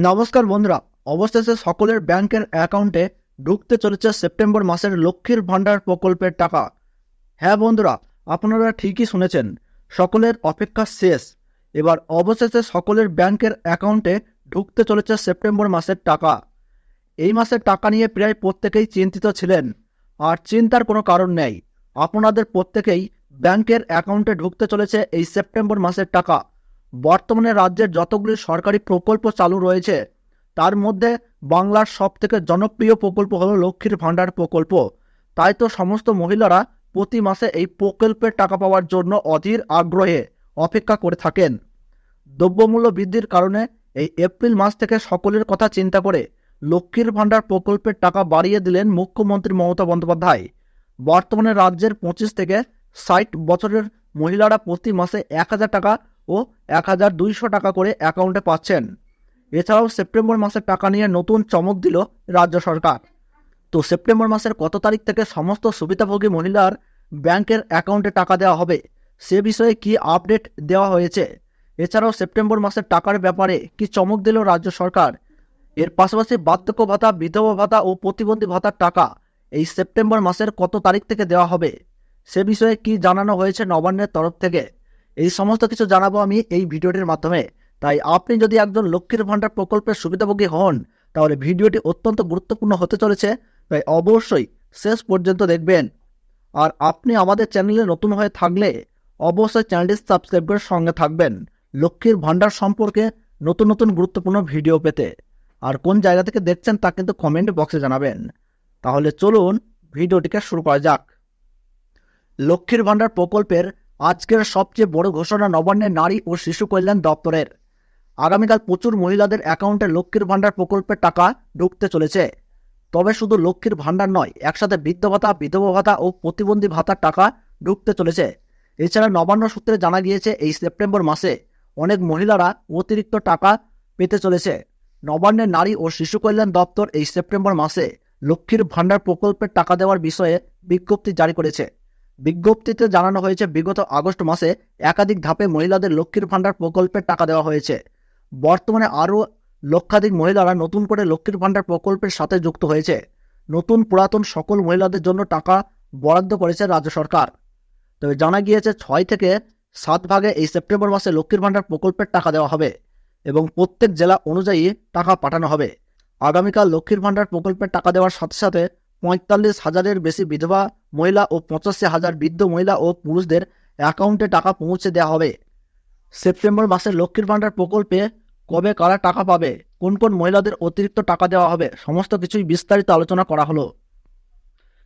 নমস্কার বন্ধুরা, অবশেষে সকলের ব্যাংকের অ্যাকাউন্টে ঢুকতে চলেছে সেপ্টেম্বর মাসের লক্ষ্মীর ভাণ্ডার প্রকল্পের টাকা। হ্যাঁ বন্ধুরা, আপনারা ঠিকই শুনেছেন, সকলের অপেক্ষা শেষ। এবার অবশেষে সকলের ব্যাংকের অ্যাকাউন্টে ঢুকতে চলেছে সেপ্টেম্বর মাসের টাকা। এই মাসের টাকা নিয়ে প্রায় প্রত্যেকেই চিন্তিত ছিলেন, আর চিন্তার কোনো কারণ নেই। আপনাদের প্রত্যেকেই ব্যাংকের অ্যাকাউন্টে ঢুকতে চলেছে এই সেপ্টেম্বর মাসের টাকা। বর্তমানে রাজ্যের যতগুলি সরকারি প্রকল্প চালু রয়েছে, তার মধ্যে বাংলার সবথেকে জনপ্রিয় প্রকল্প হলো লক্ষ্মীর ভাণ্ডার প্রকল্প। তাই তো সমস্ত মহিলারা প্রতি মাসে এই প্রকল্পের টাকা পাওয়ার জন্য অধীর আগ্রহে অপেক্ষা করে থাকেন। দ্রব্যমূল্য বৃদ্ধির কারণে এই এপ্রিল মাস থেকে সকলের কথা চিন্তা করে লক্ষ্মীর ভাণ্ডার প্রকল্পের টাকা বাড়িয়ে দিলেন মুখ্যমন্ত্রী মমতা বন্দ্যোপাধ্যায়। বর্তমানে রাজ্যের পঁচিশ থেকে ষাট বছরের মহিলারা প্রতি মাসে এক হাজার টাকা ও এক হাজার দুইশো টাকা করে অ্যাকাউন্টে পাচ্ছেন। এছাড়াও সেপ্টেম্বর মাসের টাকা নিয়ে নতুন চমক দিল রাজ্য সরকার। তো সেপ্টেম্বর মাসের কত তারিখ থেকে সমস্ত সুবিধাভোগী মহিলার ব্যাংকের অ্যাকাউন্টে টাকা দেওয়া হবে, সে বিষয়ে কি আপডেট দেওয়া হয়েছে? এছাড়াও সেপ্টেম্বর মাসের টাকার ব্যাপারে কি চমক দিল রাজ্য সরকার? এর পাশাপাশি বার্ধক্য ভাতা বিধবা ভাতা ও প্রতিবন্ধী ভাতার টাকা এই সেপ্টেম্বর মাসের কত তারিখ থেকে দেওয়া হবে, সে বিষয়ে কি জানানো হয়েছে নবান্নের তরফ থেকে? এই সমস্ত কিছু জানাব আমি এই ভিডিওটির মাধ্যমে। তাই আপনি যদি একজন লক্ষ্মীর ভাণ্ডার প্রকল্পের সুবিধাভোগী হন, তাহলে ভিডিওটি অত্যন্ত গুরুত্বপূর্ণ হতে চলেছে। তাই অবশ্যই শেষ পর্যন্ত দেখবেন। আর আপনি আমাদের চ্যানেলে নতুন হয়ে থাকলে অবশ্যই চ্যানেলটি সাবস্ক্রাইব করে সঙ্গে থাকবেন লক্ষ্মীর ভাণ্ডার সম্পর্কে নতুন নতুন গুরুত্বপূর্ণ ভিডিও পেতে। আর কোন জায়গা থেকে দেখছেন তা কিন্তু কমেন্ট বক্সে জানাবেন। তাহলে চলুন ভিডিওটিকে শুরু করা যাক। লক্ষ্মীর ভাণ্ডার প্রকল্পের আজকের সবচেয়ে বড় ঘোষণা নবান্নের নারী ও শিশু কল্যাণ দপ্তরের। আগামীকাল প্রচুর মহিলাদের অ্যাকাউন্টে লক্ষ্মীর ভাণ্ডার প্রকল্পের টাকা ঢুকতে চলেছে। তবে শুধু লক্ষ্মীর ভাণ্ডার নয়, একসাথে বৃদ্ধ ভাতা, বিধবা ভাতা ও প্রতিবন্ধী ভাতার টাকা ঢুকতে চলেছে। এছাড়া নবান্ন সূত্রে জানা গিয়েছে, এই সেপ্টেম্বর মাসে অনেক মহিলারা অতিরিক্ত টাকা পেতে চলেছে। নবান্নের নারী ও শিশু কল্যাণ দপ্তর এই সেপ্টেম্বর মাসে লক্ষ্মীর ভাণ্ডার প্রকল্পের টাকা দেওয়ার বিষয়ে বিজ্ঞপ্তি জারি করেছে। বিজ্ঞপ্তিতে জানানো হয়েছে, বিগত আগস্ট মাসে একাধিক ধাপে মহিলাদের লক্ষ্মীর ভাণ্ডার প্রকল্পের টাকা দেওয়া হয়েছে। বর্তমানে আরও লক্ষাধিক মহিলারা নতুন করে লক্ষ্মীর ভাণ্ডার প্রকল্পের সাথে যুক্ত হয়েছে। নতুন পুরাতন সকল মহিলাদের জন্য টাকা বরাদ্দ করেছে রাজ্য সরকার। তবে জানা গিয়েছে, ছয় থেকে সাত ভাগে এই সেপ্টেম্বর মাসে লক্ষ্মীর ভাণ্ডার প্রকল্পের টাকা দেওয়া হবে এবং প্রত্যেক জেলা অনুযায়ী টাকা পাঠানো হবে। আগামীকাল লক্ষ্মীর ভাণ্ডার প্রকল্পের টাকা দেওয়ার সাথে সাথে পঁয়তাল্লিশ হাজারের বেশি বিধবা মহিলা ও পঁচাশি হাজার বৃদ্ধ মহিলা ও পুরুষদের অ্যাকাউন্টে টাকা পৌঁছে দেওয়া হবে। সেপ্টেম্বর মাসে লক্ষ্মীর ভাণ্ডার প্রকল্পে কবে কারা টাকা পাবে, কোন কোন মহিলাদের অতিরিক্ত টাকা দেওয়া হবে, সমস্ত কিছুই বিস্তারিত আলোচনা করা হলো।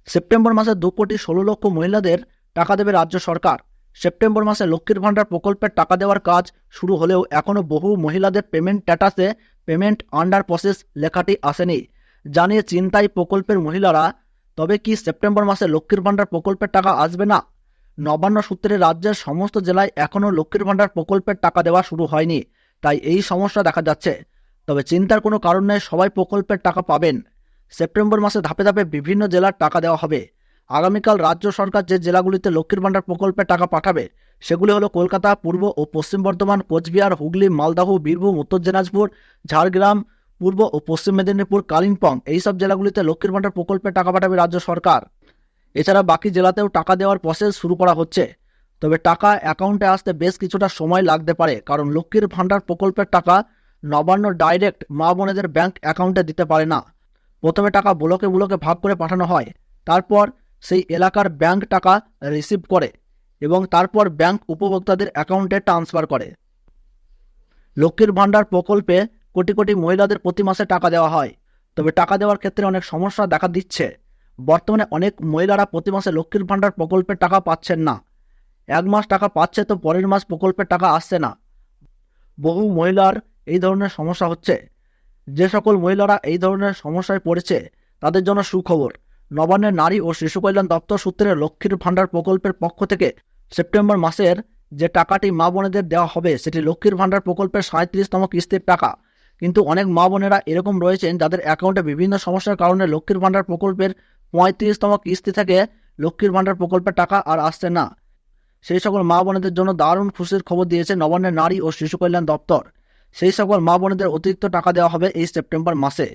সেপ্টেম্বর মাসে দু কোটি ষোলো লক্ষ মহিলাদের টাকা দেবে রাজ্য সরকার। সেপ্টেম্বর মাসে লক্ষ্মীর ভাণ্ডার প্রকল্পের টাকা দেওয়ার কাজ শুরু হলেও এখনও বহু মহিলাদের পেমেন্ট স্ট্যাটাসে পেমেন্ট আন্ডার প্রসেস লেখাটি আসেনি। জানিয়ে চিন্তায় প্রকল্পের মহিলারা, তবে কি সেপ্টেম্বর মাসে লক্ষ্মীর ভাণ্ডার প্রকল্পের টাকা আসবে না? নবান্ন সূত্রে রাজ্যের সমস্ত জেলায় এখনও লক্ষ্মীর ভাণ্ডার প্রকল্পের টাকা দেওয়া শুরু হয়নি, তাই এই সমস্যা দেখা যাচ্ছে। তবে চিন্তার কোনো কারণ নেই, সবাই প্রকল্পের টাকা পাবেন। সেপ্টেম্বর মাসে ধাপে ধাপে বিভিন্ন জেলার টাকা দেওয়া হবে। আগামীকাল রাজ্য সরকার যে জেলাগুলিতে লক্ষ্মীর ভাণ্ডার প্রকল্পের টাকা পাঠাবে, সেগুলি হলো কলকাতা, পূর্ব ও পশ্চিম বর্ধমান, কোচবিহার, হুগলি, মালদাহ, বীরভূম, উত্তর দিনাজপুর, ঝাড়গ্রাম পূর্ব ও পশ্চিম মেদিনীপুর, কালিম্পং এইসব জেলাগুলিতে লক্ষ্মীর ভাণ্ডার প্রকল্পের টাকা পাঠাবে রাজ্য সরকার। এছাড়া বাকি জেলাতেও টাকা দেওয়ার প্রসেস শুরু করা হচ্ছে। তবে টাকা অ্যাকাউন্টে আসতে বেশ কিছুটা সময় লাগতে পারে, কারণ লক্ষ্মীর ভাণ্ডার প্রকল্পের টাকা নবান্ন ডাইরেক্ট মা বোনেদের ব্যাঙ্ক অ্যাকাউন্টে দিতে পারে না। প্রথমে টাকা ব্লকে ব্লকে ভাগ করে পাঠানো হয়, তারপর সেই এলাকার ব্যাংক টাকা রিসিভ করে এবং তারপর ব্যাংক উপভোক্তাদের অ্যাকাউন্টে ট্রান্সফার করে। লক্ষ্মীর ভাণ্ডার প্রকল্পে কোটি কোটি মহিলাদের প্রতি মাসে টাকা দেওয়া হয়। তবে টাকা দেওয়ার ক্ষেত্রে অনেক সমস্যা দেখা দিচ্ছে। বর্তমানে অনেক মহিলারা প্রতি মাসে লক্ষ্মীর ভাণ্ডার প্রকল্পের টাকা পাচ্ছেন না। এক মাস টাকা পাচ্ছে তো পরের মাস প্রকল্পের টাকা আসছে না। বহু মহিলার এই ধরনের সমস্যা হচ্ছে। যে সকল মহিলারা এই ধরনের সমস্যায় পড়েছে, তাদের জন্য সুখবর। নবান্নের নারী ও শিশু কল্যাণ দপ্তর সূত্রে লক্ষ্মীর ভাণ্ডার প্রকল্পের পক্ষ থেকে সেপ্টেম্বর মাসের যে টাকাটি মা বোনেদের দেওয়া হবে, সেটি লক্ষ্মীর ভাণ্ডার প্রকল্পের সাঁত্রিশতম কিস্তির টাকা। কিন্তু অনেক মা বোনেরা এরকম রয়েছেন যাদের অ্যাকাউন্টে বিভিন্ন সমস্যার কারণে লক্ষ্মীর ভাণ্ডার প্রকল্পের পঁয়ত্রিশতম কিস্তি থেকে লক্ষ্মীর ভাণ্ডার প্রকল্পের টাকা আর আসছে না। সেই সকল মা বোনেদের জন্য দারুণ খুশির খবর দিয়েছে নবান্নের নারী ও শিশু কল্যাণ দপ্তর। সেই সকল মা বোনেদের অতিরিক্ত টাকা দেওয়া হবে এই সেপ্টেম্বর মাসে।